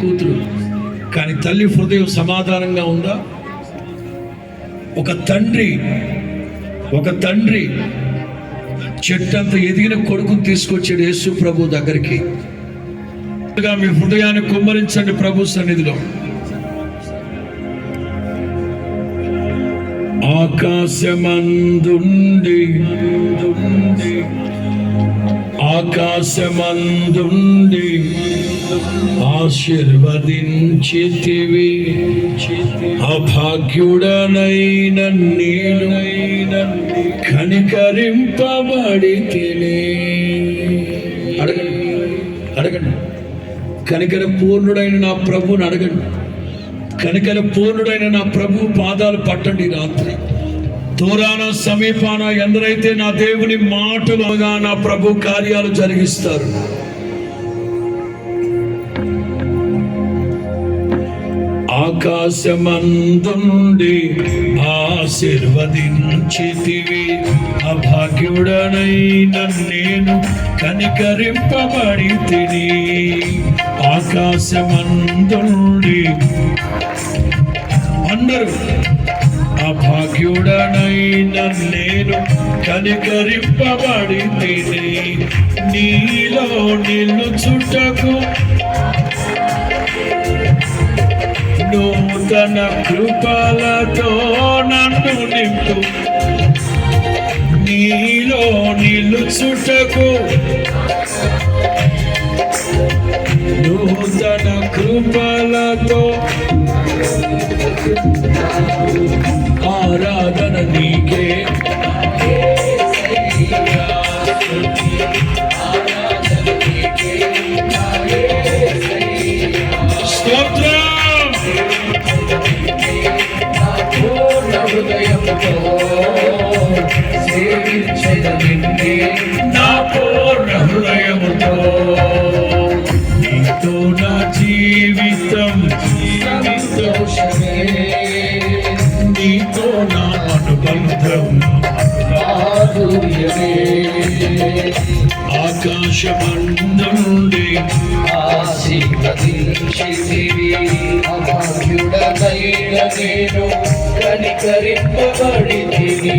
కూతురు. కానీ తల్లి హృదయం సమాధానంగా ఉందా? ఒక తండ్రి ఒక తండ్రి చెట్టంత ఎదిగిన కొడుకును తీసుకొచ్చాడు యేసు ప్రభు దగ్గరికి. మీ హృదయాన్ని కుమ్మరించండి ప్రభు సన్నిధిలో. ఆకాశమందుండి ఆకాశమందుండి ఆశీర్వదించితివి. అభాగ్యుడనైన నేను కనికరింపబడి అడగండి అడగండి. కనికర పూర్ణుడైన నా ప్రభుని అడగండి. కనికర పూర్ణుడైన నా ప్రభు పాదాలు పట్టండి రాత్రి. దూరాన సమీపాన ఎందరైతే నా దేవుని మాటలుగా నా ప్రభు కార్యాలు జరిగిస్తారు. ఆకాశమందుండి ఆశీర్వదించితివి. అభాగ్యుడనైన నేను కనికరింపబడి తిని. ఆకాశమందుండి అందరూ అభాగ్యుడనైన నేను కనికరింపబడి తిని. నీలో నిలుచుటకు తన కృపలతో నన్ను నింపు. నీలో నిలుచుటకు నూతన కృపలతో నా అనుబంధం ఆకాశమందుండి. నేను కనికరింపబడితిని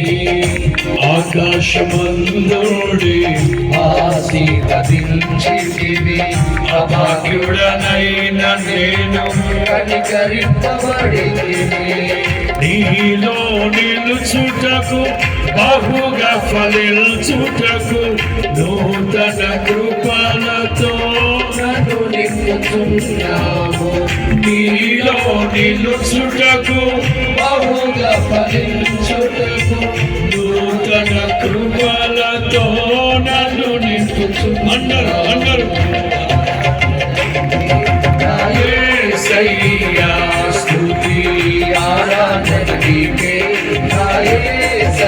ఆకాశమందుండి. ఆశీర్వదించితివి అభాగ్యుడనైన నేను. కనికరింపబడితిని నీలో నిలుచుటకు బహుగా ఫలించుటకు నూతన కృపలతో నన్ను నింపుతున్నావు నీలో నిలుచుటకు బహుగా ఫలించుటకు నూతన కృపలతో నన్ను నింపుచు అందరు అందరు.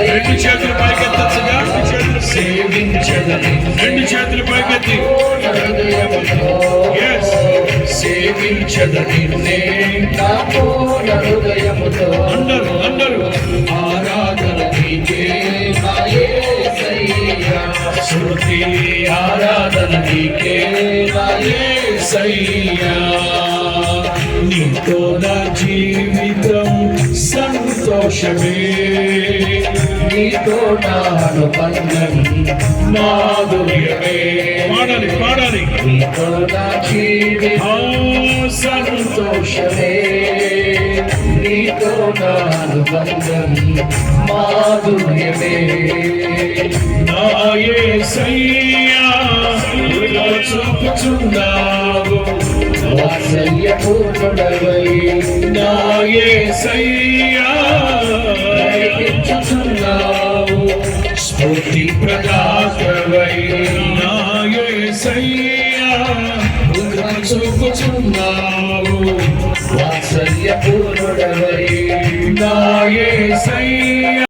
రెండు చేతులు పైకెత్తచ్చుగా. సేవించదని రెండు చేతులు పైకెత్తి. సేవించదని అందరు అందరు. ఆరాధన శృతి ఆరాధన నీకే. సయ్యా నీతో నా జీవితం సంతోషమే. నీతో నా అనుబంధం మాధుర్యమే పాడాలి పాడాలి. నీతో నా జీవితం సంతోషమే. నీతో నా అనుబంధం మాధుర్యమే నాయే సయ్యా చూపుచున్నావు. వాత్సల్య పూర్ణుడవై. నాయే సయ్యా చూపుచున్నావు వాత్సల్య పూర్ణుడవై నాయే సయ్యా